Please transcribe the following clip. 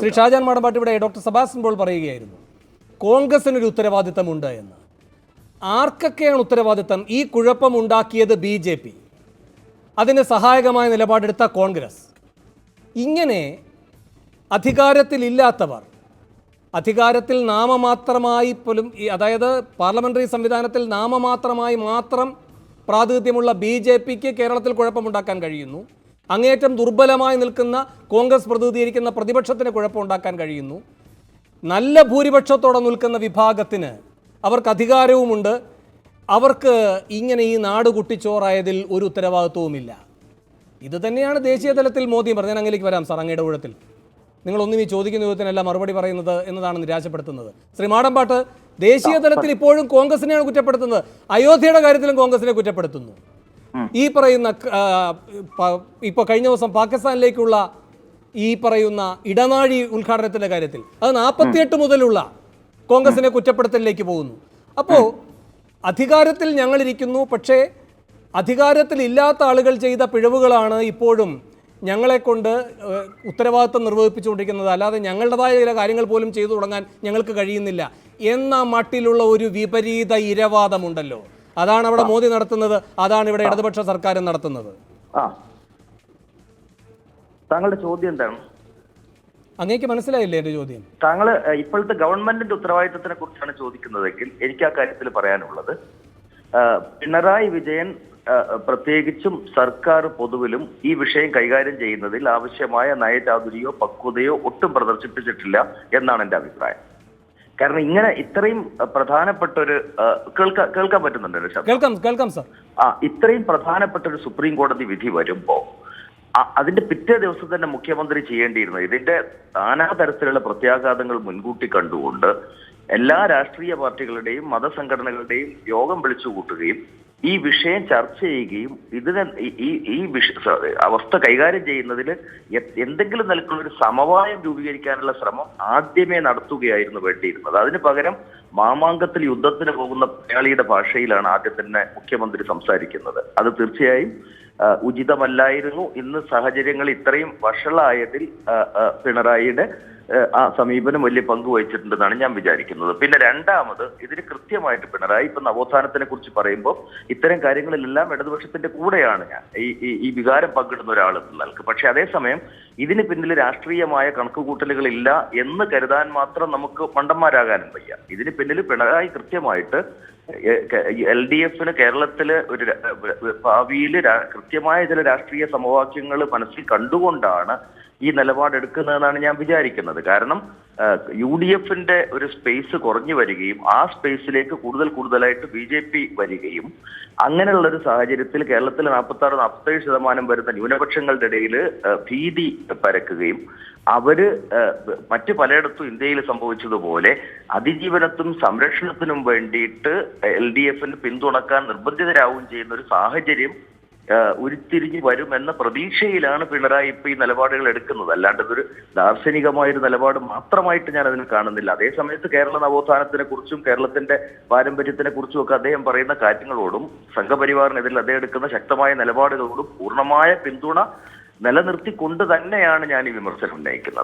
ശ്രീ ഷാജാൻ മാടമ്പാട്ട് ഇവിടെ doctor Sebastian ball പറയുകയായിരുന്നു. കോൺഗ്രസിനൊരു ഉത്തരവാദിത്തമുണ്ട് എന്ന്. ആർക്കൊക്കെയാണ് ഉത്തരവാദിത്തം? ഈ കുഴപ്പമുണ്ടാക്കിയത് ബി ജെ പി. അതിന് സഹായകമായ നിലപാടെടുത്ത കോൺഗ്രസ്. ഇങ്ങനെ അധികാരത്തിലില്ലാത്തവർ അധികാരത്തിൽ നാമമാത്രമായി പോലും ഈ അതായത് പാർലമെന്ററി സംവിധാനത്തിൽ നാമമാത്രമായി മാത്രം പ്രാതിനിധ്യമുള്ള ബി ജെ പിക്ക് കേരളത്തിൽ കുഴപ്പമുണ്ടാക്കാൻ കഴിയുന്നു. അങ്ങേയറ്റം ദുർബലമായി നിൽക്കുന്ന കോൺഗ്രസ് പ്രതിനിധീകരിക്കുന്ന പ്രതിപക്ഷത്തിന് കുഴപ്പമുണ്ടാക്കാൻ കഴിയുന്നു. നല്ല ഭൂരിപക്ഷത്തോടെ നിൽക്കുന്ന വിഭാഗത്തിന് അവർക്ക് അധികാരവുമുണ്ട്. അവർക്ക് ഇങ്ങനെ ഈ നാട് കുട്ടിച്ചോറായതിൽ ഒരു ഉത്തരവാദിത്വവുമില്ല. ഇത് തന്നെയാണ് ദേശീയ തലത്തിൽ മോദി പറഞ്ഞത്. ഞാൻ അങ്ങേലേക്ക് വരാം സാർ അങ്ങയുടെ ഊഴത്തിൽ. നിങ്ങളൊന്നും ഈ ചോദിക്കുന്ന ചോദ്യത്തിനല്ല മറുപടി പറയുന്നത് എന്നതാണ് നിരാശപ്പെടുത്തുന്നത്. ശ്രീ മാടമ്പാട്ട് ദേശീയ തലത്തിൽ ഇപ്പോഴും കോൺഗ്രസിനെയാണ് കുറ്റപ്പെടുത്തുന്നത്. അയോധ്യയുടെ കാര്യത്തിലും കോൺഗ്രസിനെ കുറ്റപ്പെടുത്തുന്നു. ഈ പറയുന്ന ഇപ്പോൾ കഴിഞ്ഞ ദിവസം പാകിസ്ഥാനിലേക്കുള്ള ഈ പറയുന്ന ഇടനാഴി ഉദ്ഘാടനത്തിന്റെ കാര്യത്തിൽ അത് നാൽപ്പത്തിയെട്ട് മുതലുള്ള കോൺഗ്രസിനെ കുറ്റപ്പെടുത്തലിലേക്ക് പോകുന്നു. അപ്പോൾ അധികാരത്തിൽ ഞങ്ങളിരിക്കുന്നു പക്ഷേ അധികാരത്തിൽ ഇല്ലാത്ത ആളുകൾ ചെയ്ത പിഴവുകളാണ് ഇപ്പോഴും ഞങ്ങളെ കൊണ്ട് ഉത്തരവാദിത്വം നിർവഹിപ്പിച്ചുകൊണ്ടിരിക്കുന്നത്. അല്ലാതെ ഞങ്ങളുടേതായ ചില കാര്യങ്ങൾ പോലും ചെയ്തു തുടങ്ങാൻ ഞങ്ങൾക്ക് കഴിയുന്നില്ല. എന്ന മട്ടിലുള്ള ഒരു വിപരീത ഇരവാദമുണ്ടല്ലോ. അതാണ് അവിടെ മോദി നടത്തുന്നത് അതാണ് ഇവിടെ ഇടതുപക്ഷ സർക്കാരും നടത്തുന്നത്. താങ്കളുടെ ചോദ്യം എന്താണ്? അങ്ങേക്ക് മനസ്സിലായില്ലേ എന്റെ ചോദ്യം? താങ്കൾ ഇപ്പോഴത്തെ ഗവൺമെന്റിന്റെ ഉത്തരവാദിത്തത്തിനെ കുറിച്ചാണ് ചോദിക്കുന്നതെങ്കിൽ എനിക്ക് ആ കാര്യത്തിൽ പറയാനുള്ളത്. പിണറായി വിജയൻ പ്രത്യേകിച്ചും സർക്കാർ പൊതുവിലും ഈ വിഷയം കൈകാര്യം ചെയ്യുന്നതിൽ ആവശ്യമായ നയചാതുരിയോ പക്വതയോ ഒട്ടും പ്രദർശിപ്പിച്ചിട്ടില്ല എന്നാണ് എന്റെ അഭിപ്രായം. കാരണം ഇങ്ങനെ ഇത്രയും പ്രധാനപ്പെട്ട ഒരു കേൾക്കാൻ കേൾക്കാൻ പറ്റുന്നുണ്ടല്ലോ ശബ്ദം. കേൾക്കാം കേൾക്കാം സാർ. ആ ഇത്രയും പ്രധാനപ്പെട്ട ഒരു സുപ്രീം കോടതി വിധി വരുമ്പോ അതിന്റെ പിറ്റേ ദിവസം തന്നെ മുഖ്യമന്ത്രി ചെയ്യേണ്ടിയിരുന്നത് ഇതിന്റെ നാനാതരത്തിലുള്ള പ്രത്യാഘാതങ്ങൾ മുൻകൂട്ടി കണ്ടുകൊണ്ട് എല്ലാ രാഷ്ട്രീയ പാർട്ടികളുടെയും മതസംഘടനകളുടെയും യോഗം വിളിച്ചു കൂട്ടുകയും ഈ വിഷയം ചർച്ച ചെയ്യുകയും ഇതിനെ ഈ- ഈ അവസ്ഥ കൈകാര്യം ചെയ്യുന്നതിൽ എന്തെങ്കിലും നിലക്കുള്ള ഒരു സമവായം രൂപീകരിക്കാനുള്ള ശ്രമം ആദ്യമേ നടത്തുകയായിരുന്നു വേണ്ടിയിരുന്നത്. അതിന് പകരം മാമാങ്കത്തിൽ യുദ്ധത്തിന് പോകുന്ന മലയാളിയുടെ ഭാഷയിലാണ് ആദ്യം തന്നെ മുഖ്യമന്ത്രി സംസാരിക്കുന്നത്. അത് തീർച്ചയായും ഉചിതമല്ലായിരുന്നു. ഇന്ന് സാഹചര്യങ്ങൾ ഇത്രയും വഷളായതിൽ പിണറായിയുടെ ആ, സമീപനം വലിയ പങ്ക് വഹിച്ചിട്ടുണ്ടെന്നാണ് ഞാൻ വിചാരിക്കുന്നത്. പിന്നെ രണ്ടാമത് ഇതിന് കൃത്യമായിട്ട് പിണറായി ഇപ്പൊ നവോത്ഥാനത്തിനെ കുറിച്ച് പറയുമ്പോൾ ഇത്തരം കാര്യങ്ങളിലെല്ലാം ഇടതുപക്ഷത്തിന്റെ കൂടെയാണ് ഞാൻ. ഈ ഈ- വികാരം പങ്കിടുന്ന ഒരാൾ നിങ്ങൾക്ക് പക്ഷെ അതേസമയം ഇതിന് പിന്നിൽ രാഷ്ട്രീയമായ കണക്കുകൂട്ടലുകളില്ല എന്ന് കരുതാൻ മാത്രം നമുക്ക് മണ്ടന്മാരാകാനും വയ്യ. ഇതിന് പിന്നിൽ പിണറായി കൃത്യമായിട്ട് എൽ ഡി എഫിന് കേരളത്തിൽ ഒരു ഭാവിയിൽ കൃത്യമായ ചില രാഷ്ട്രീയ സമവാക്യങ്ങൾ മനസ്സിൽ കണ്ടുകൊണ്ടാണ് ഈ നിലപാടെടുക്കുന്നതെന്നാണ് ഞാൻ വിചാരിക്കുന്നത്. കാരണം യു ഡി എഫിന്റെ ഒരു സ്പേസ് കുറഞ്ഞു വരികയും ആ സ്പേസിലേക്ക് കൂടുതൽ കൂടുതലായിട്ട് ബി ജെ പി വരികയും അങ്ങനെയുള്ള ഒരു സാഹചര്യത്തിൽ കേരളത്തിൽ നാൽപ്പത്തി ആറ് നാൽപ്പത്തേഴ് ശതമാനം വരുന്ന ന്യൂനപക്ഷങ്ങളുടെ ഇടയിൽ ഭീതി പരക്കുകയും അവർ മറ്റു പലയിടത്തും ഇന്ത്യയിൽ സംഭവിച്ചതുപോലെ അതിജീവനത്തിനും സംരക്ഷണത്തിനും വേണ്ടിയിട്ട് എൽ ഡി എഫിന് പിന്തുണക്കാൻ നിർബന്ധിതരാവുകയും ചെയ്യുന്ന ഒരു സാഹചര്യം ഉരുത്തിരിഞ്ഞു എന്ന പ്രതീക്ഷയിലാണ് പിണറായി ഇപ്പൊ ഈ നിലപാടുകൾ എടുക്കുന്നത്. അല്ലാണ്ട് ഇതൊരു ദാർശനികമായ ഒരു നിലപാട് മാത്രമായിട്ട് ഞാൻ അതിന് കാണുന്നില്ല. അതേ സമയത്ത് കേരള നവോത്ഥാനത്തിനെ കുറിച്ചും കേരളത്തിന്റെ പാരമ്പര്യത്തിനെ കുറിച്ചും ഒക്കെ അദ്ദേഹം പറയുന്ന കാര്യങ്ങളോടും സംഘപരിവാറിനെതിരിൽ അദ്ദേഹം എടുക്കുന്ന ശക്തമായ നിലപാടുകളോടും പൂർണമായ പിന്തുണ നിലനിർത്തിക്കൊണ്ട് തന്നെയാണ് ഞാൻ ഈ വിമർശനം ഉന്നയിക്കുന്നത്.